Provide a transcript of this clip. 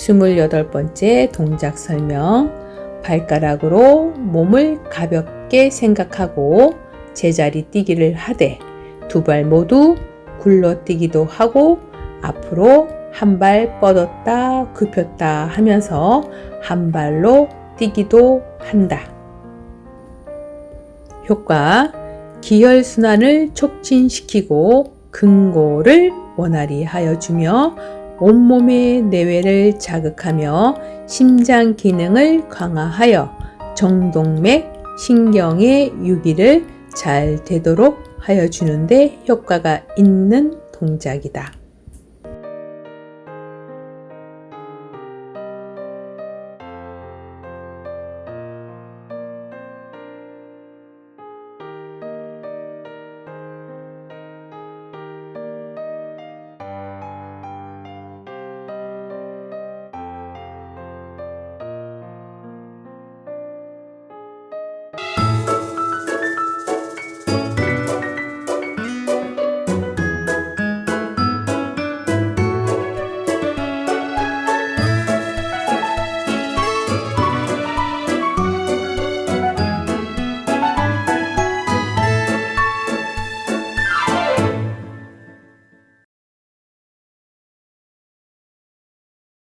28번째 동작 설명. 발가락으로 몸을 가볍게 생각하고 제자리 뛰기를 하되 두 발 모두 굴러뛰기도 하고 앞으로 한 발 뻗었다 굽혔다 하면서 한 발로 뛰기도 한다. 효과 기혈순환을 촉진시키고 근고를 원활히 하여 주며 온몸의 내외를 자극하며 심장 기능을 강화하여 정동맥, 신경의 유기를 잘 되도록 하여 주는데 효과가 있는 동작이다.